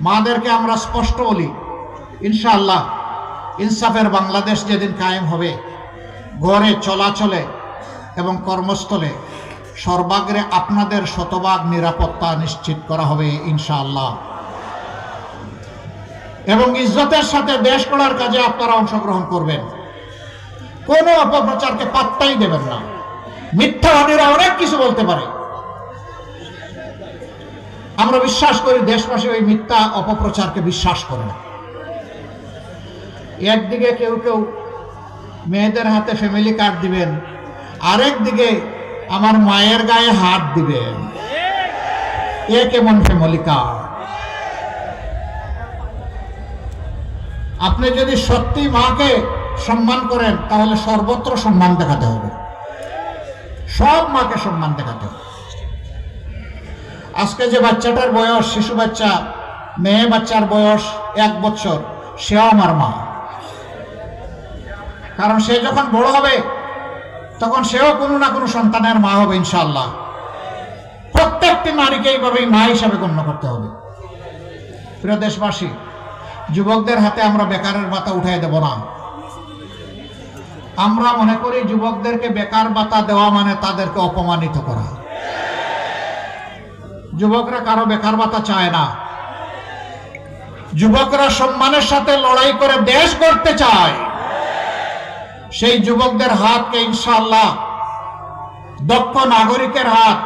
মাদেরকে আমরা স্পষ্ট বলি, ইনশাআল্লাহ, ইনসাফের বাংলাদেশ যেদিন কায়েম হবে, ঘরে চলাচলে এবং কর্মস্থলে সর্বাগ্রে আপনাদের শতভাগ নিরাপত্তা নিশ্চিত করা হবে, ইনশাআল্লাহ। এবং ইজ্জতের সাথে দেশ করার কাজে আপনারা অংশগ্রহণ করবেন। কোনো অপপ্রচারকে পাত্তাই দেবেন না। মিথ্যাবাদীরা অনেক কিছু বলতে পারে। আমরা বিশ্বাস করি দেশবাসী ওই মিথ্যা অপপ্রচারকে বিশ্বাস করে না। একদিকে কেউ কেউ মেয়েদের হাতে ফ্যামিলি কার্ড দিবেন আরেক দিকে আমার মায়ের গায়ে হাত দিবেন। এ কেমন ফ্যামিলি কার্ড আপনি যদি সত্যি মাকে সম্মান করেন, তাহলে সর্বত্র সম্মান দেখাতে হবে। সব মাকে সম্মান দেখাতে হবে। আজকে যে বাচ্চাটার বয়স, শিশু বাচ্চা, মেয়ে বাচ্চার বয়স এক বছর, সেও আমার মা। কারণ সে যখন বড় হবে, তখন সেও কোনো না কোনো সন্তানের মা হবে ইনশাল্লাহ প্রত্যেকটি নারীকে এইভাবেই মা হিসাবে গণ্য করতে হবে। প্রিয় দেশবাসী, যুবকদের হাতে আমরা বেকারের ভাতা উঠাই দেব না। আমরা মনে করি যুবকদেরকে বেকার ভাতা দেওয়া মানে তাদেরকে অপমানিত করা। যুবকরা কারও বেকার ভাতা চায় না। যুবকরা সম্মানের সাথে লড়াই করে দেশ গড়তে চায়। সেই যুবকদের হাতকে ইনশাআল্লাহ দক্ষ নাগরিকের হাত,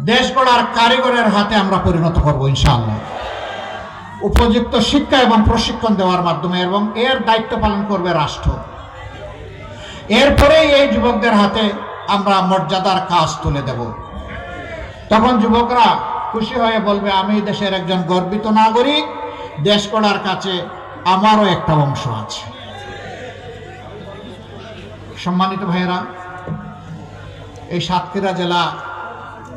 দেশ গড়ার কারিগরের হাতে আমরা পরিণত করব ইনশাআল্লাহ। উপযুক্ত শিক্ষা এবং প্রশিক্ষণ দেওয়ার মাধ্যমে এবং এর দায়িত্ব পালন করবে রাষ্ট্র। এরপরেই এই যুবকদের হাতে আমরা মর্যাদার কাজ তুলে দেব। তখন যুবকরা খুশি হয়ে বলবে, আমি দেশের একজন গর্বিত নাগরিক। দেশ করার কাছে আমারও একটা অংশ আছে। সম্মানিত ভাইয়েরা, এই সাতক্ষীরা জেলা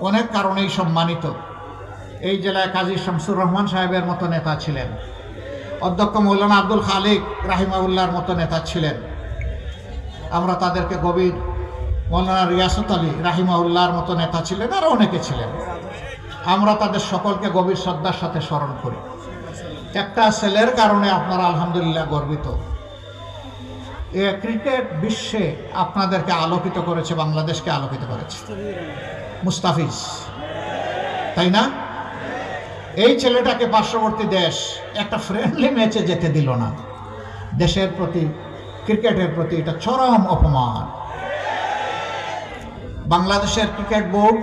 অনেক কারণেই সম্মানিত। এই জেলায় কাজী শামসুর রহমান সাহেবের মতো নেতা ছিলেন। অধ্যক্ষ মৌলানা আব্দুল খালিক রাহিমাউল্লাহর মতো নেতা ছিলেন। আমরা তাদেরকে গভীর মৌলানা রিয়াসত আলী রাহিমাউল্লাহর মতো নেতা ছিলেন আরও অনেকে ছিলেন। আমরা তাদের সকলকে গভীর শ্রদ্ধার সাথে স্মরণ করি। একটা ছেলের কারণে আপনারা আলহামদুলিল্লাহ গর্বিত। এ ক্রিকেট বিশ্বে আপনাদেরকে আলোকিত করেছে, বাংলাদেশকে আলোকিত করেছে। মুস্তাফিজ, তাই না? এই ছেলেটাকে পার্শ্ববর্তী দেশ একটা ফ্রেন্ডলি ম্যাচে যেতে দিল না। দেশের প্রতি, ক্রিকেটের প্রতি এটা চরম অপমান। বাংলাদেশের ক্রিকেট বোর্ড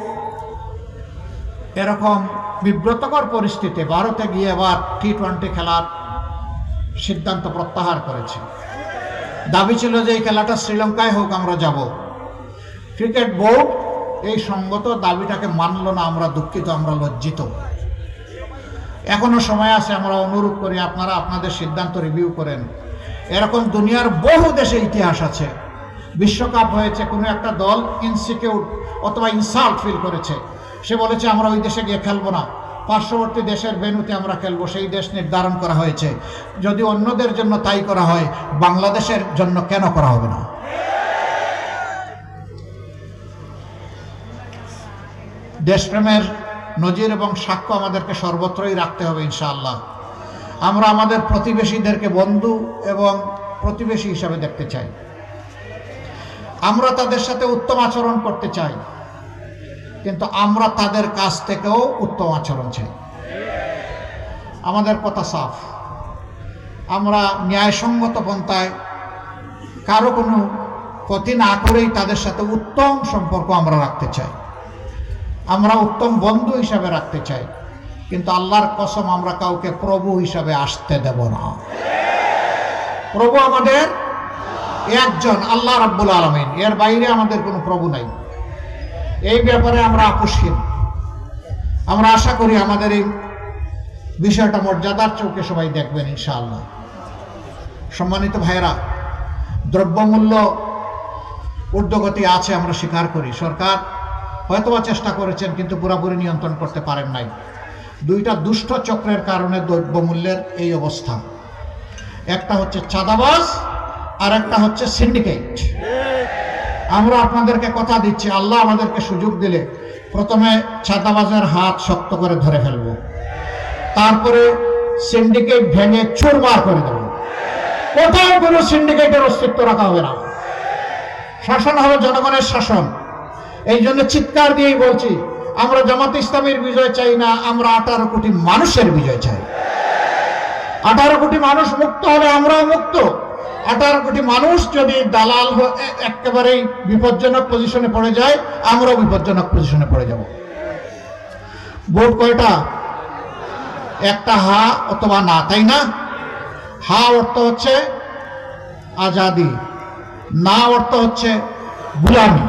এরকম বিব্রতকর পরিস্থিতি ভারতে গিয়ে এবার টি টোয়েন্টি খেলার সিদ্ধান্ত প্রত্যাহার করেছে। দাবি ছিল যে এই খেলাটা শ্রীলঙ্কায় হোক, আমরা যাব। ক্রিকেট বোর্ড এই সঙ্গত দাবিটাকে মানল না, আমরা দুঃখিত, আমরা লজ্জিত। এখনও সময় আছে, আমরা অনুরোধ করি আপনারা আপনাদের সিদ্ধান্ত রিভিউ করেন। এরকম দুনিয়ার বহু দেশে ইতিহাস আছে। বিশ্বকাপ হয়েছে, কোনো একটা দল ইনসিকিউট অথবা ইনসাল্ট ফিল করেছে। সে বলেছে, আমরা ওই দেশে গিয়ে খেলব না। পার্শ্ববর্তী দেশের বেনুতে আমরা খেলব। সেই দেশ নির্ধারণ করা হয়েছে। যদি অন্যদের জন্য তাই করা হয়, বাংলাদেশের জন্য কেন করা হবে না? দেশপ্রেমের নজির এবং সাক্ষ্য আমাদেরকে সর্বত্রই রাখতে হবে ইনশাআল্লাহ। আমরা আমাদের প্রতিবেশীদেরকে বন্ধু এবং প্রতিবেশী হিসাবে দেখতে চাই। আমরা তাদের সাথে উত্তম আচরণ করতে চাই। কিন্তু আমরা তাদের কাছ থেকেও উত্তম আচরণ চাই। আমাদের কথা সাফ। আমরা ন্যায়সঙ্গত পন্থায় কারও কোনো ক্ষতি না করেই তাদের সাথে উত্তম সম্পর্ক আমরা রাখতে চাই। আমরা উত্তম বন্ধু হিসাবে রাখতে চাই। কিন্তু আল্লাহর কসম আমরা কাউকে প্রভু হিসাবে আসতে দেব না। প্রভু আমাদের একজন, আল্লাহ রাব্বুল আলমিন। এর বাইরে আমাদের কোনো প্রভু নাই। এই ব্যাপারে আমরা আপোষহীন। আমরা আশা করি আমাদের এই বিষয়টা মর্যাদার চৌকে সবাই দেখবেন ইনশাআল্লাহ। সম্মানিত ভাইরা দ্রব্যমূল্য ঊর্ধ্বগতি আছে আমরা স্বীকার করি। সরকার হয়তোবা চেষ্টা করেছেন, কিন্তু পুরোপুরি নিয়ন্ত্রণ করতে পারেন নাই। দুইটা দুষ্ট চক্রের কারণে দ্রব্যমূল্যের এই অবস্থা। একটা হচ্ছে চাঁদাবাজ আর একটা হচ্ছে সিন্ডিকেট আমরা আপনাদেরকে কথা দিচ্ছি, আল্লাহ আমাদেরকে সুযোগ দিলে প্রথমে ছাতাবাজের হাত শক্ত করে ধরে ফেলব। তারপরে সিন্ডিকেট ভেঙে চুরমার করে দেব। কোথাও কোনো সিন্ডিকেটের অস্তিত্ব রাখা হবে না। শাসন হবে জনগণের শাসন। এই জন্য চিৎকার দিয়েই বলছি, আমরা জামাত ইসলামের বিজয় চাই না, আমরা আঠারো কোটি মানুষের বিজয় চাই। আঠারো কোটি মানুষ মুক্ত হলে আমরাও মুক্ত। আঠারো কোটি মানুষ যদি দালাল একেবারেই বিপজ্জনক পজিশনে পড়ে যায়, আমরাও বিপজ্জনক পজিশনে পড়ে যাব। ভোট কয়টা? একটা হা অথবা না, তাই না? হা অর্থ হচ্ছে আজাদি, না অর্থ হচ্ছে গুলামি।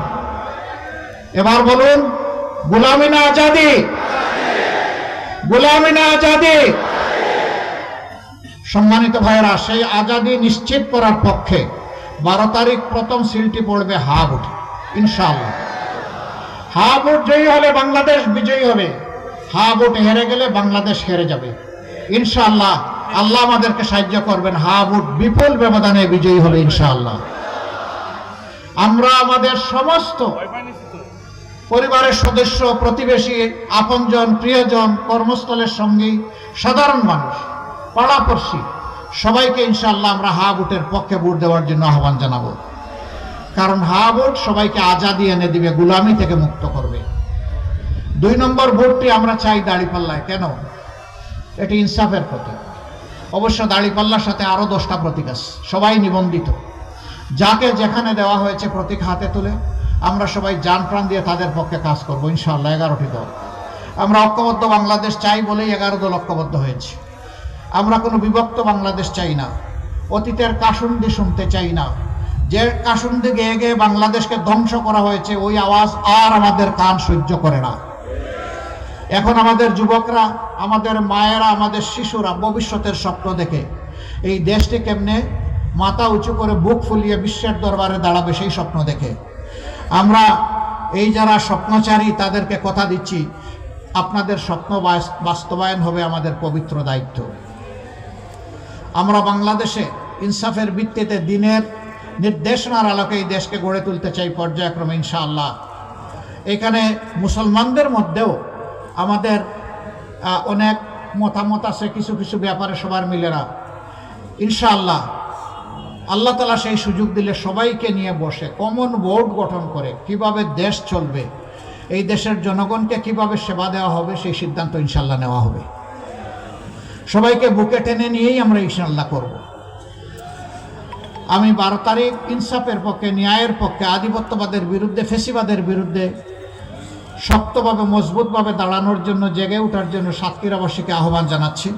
এবার বলুন, গুলামি না আজাদি? গুলামি না আজাদি? সম্মানিত ভাইয়েরা, সেই আজাদি নিশ্চিত করার পক্ষে বারো তারিখ প্রথম সিলটি পড়বে হা ভোট ইনশাআল্লাহ। হা ভোট জয়ী হলে বাংলাদেশ বিজয়ী হবে। হা ভোট হেরে গেলে বাংলাদেশ হেরে যাবে। ইনশাআল্লাহ, আল্লাহ আমাদেরকে সাহায্য করবেন। হা ভোট বিপুল ব্যবধানে বিজয়ী হবে, ইনশাআল্লাহ। আমরা আমাদের সমস্ত পরিবারের সদস্য, প্রতিবেশী, আপনজন, প্রিয়জন, কর্মস্থলের সঙ্গী, সাধারণ মানুষ পাড়াপড়শি। সবাইকে ইনশাআল্লাহ আমরা হা ভোটের পক্ষে ভোট দেওয়ার জন্য আহ্বান জানাব। কারণ হা ভোট সবাইকে আজাদি এনে দিবে, গুলামি থেকে মুক্ত করবে। দুই নম্বর ভোটটি আমরা চাই দাঁড়িপাল্লায়। কেন? এটি ইনসাফের প্রতীক। অবশ্য দাড়িপাল্লার সাথে আরও দশটা প্রতীক আছে। সবাই নিবন্ধিত। যাকে যেখানে দেওয়া হয়েছে প্রতীক হাতে তুলে, আমরা সবাই যান প্রাণ দিয়ে তাদের পক্ষে কাজ করব। ইনশাআল্লাহ এগারোটি দল। আমরা ঐক্যবদ্ধ বাংলাদেশ চাই বলেই এগারো দল ঐক্যবদ্ধ হয়েছে। আমরা কোনো বিভক্ত বাংলাদেশ চাই না। অতীতের কাসুন্দি শুনতে চাই না। যে কাসুন্দি গেয়ে গেয়ে বাংলাদেশকে ধ্বংস করা হয়েছে, ওই আওয়াজ আর আমাদের কান সহ্য করে না। এখন আমাদের যুবকরা, আমাদের মায়েরা, আমাদের শিশুরা ভবিষ্যতের স্বপ্ন দেখে, এই দেশটি কেমনে মাথা উঁচু করে বুক ফুলিয়ে বিশ্বের দরবারে দাঁড়াবে সেই স্বপ্ন দেখে। আমরা এই যারা স্বপ্নচারী, তাদেরকে কথা দিচ্ছি, আপনাদের স্বপ্ন বাস্তবায়ন হবে আমাদের পবিত্র দায়িত্ব। আমরা বাংলাদেশে ইনসাফের ভিত্তিতে দিনের নির্দেশনার আলোকে এই দেশকে গড়ে তুলতে চাই পর্যায়ক্রমে ইনশাআল্লাহ। এখানে মুসলমানদের মধ্যেও আমাদের অনেক মতামত আছে, কিছু কিছু ব্যাপারে সবার মিলে না। ইনশাআল্লাহ, আল্লাহ তালা সেই সুযোগ দিলে সবাইকে নিয়ে বসে কমন বোর্ড গঠন করে কীভাবে দেশ চলবে, এই দেশের জনগণকে কীভাবে সেবা দেওয়া হবে, সেই সিদ্ধান্ত ইনশাল্লাহ নেওয়া হবে। সবাইকে বুকে টেনে নিয়েই আমরা ইনশাল্লাহ করব। আমি বারো তারিখ ইনসাফের পক্ষে, ন্যায়ের পক্ষে, আধিপত্যবাদের বিরুদ্ধে, ফেসিবাদের বিরুদ্ধে শক্তভাবে, মজবুতভাবে দাঁড়ানোর জন্য, জেগে ওঠার জন্য সাতক্ষীরাবাসীকে আহ্বান জানাচ্ছি।